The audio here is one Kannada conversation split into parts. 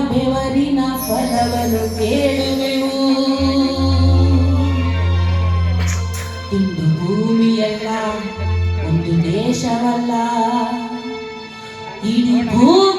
ಬೆವರಿನ ಪದವನ್ನು ಕೇಳುವೆವು. ಇಂದು ಭೂಮಿಯಲ್ಲ ಒಂದು ದೇಶವಲ್ಲ ಇಡೀ ಭೂಮಿ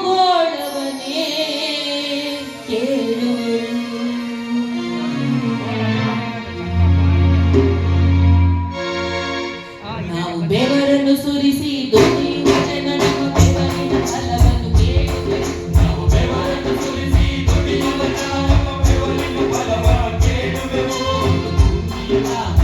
Obrigado.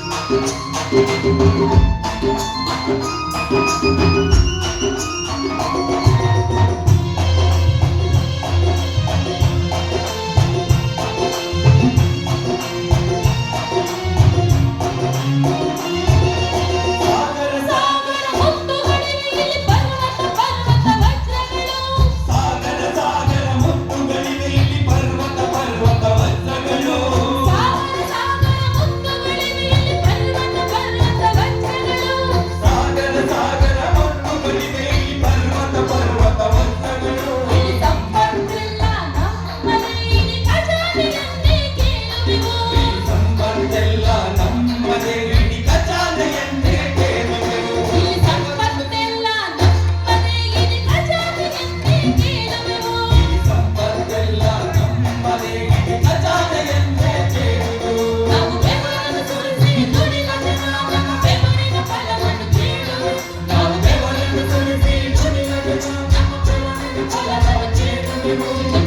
Música Thank you.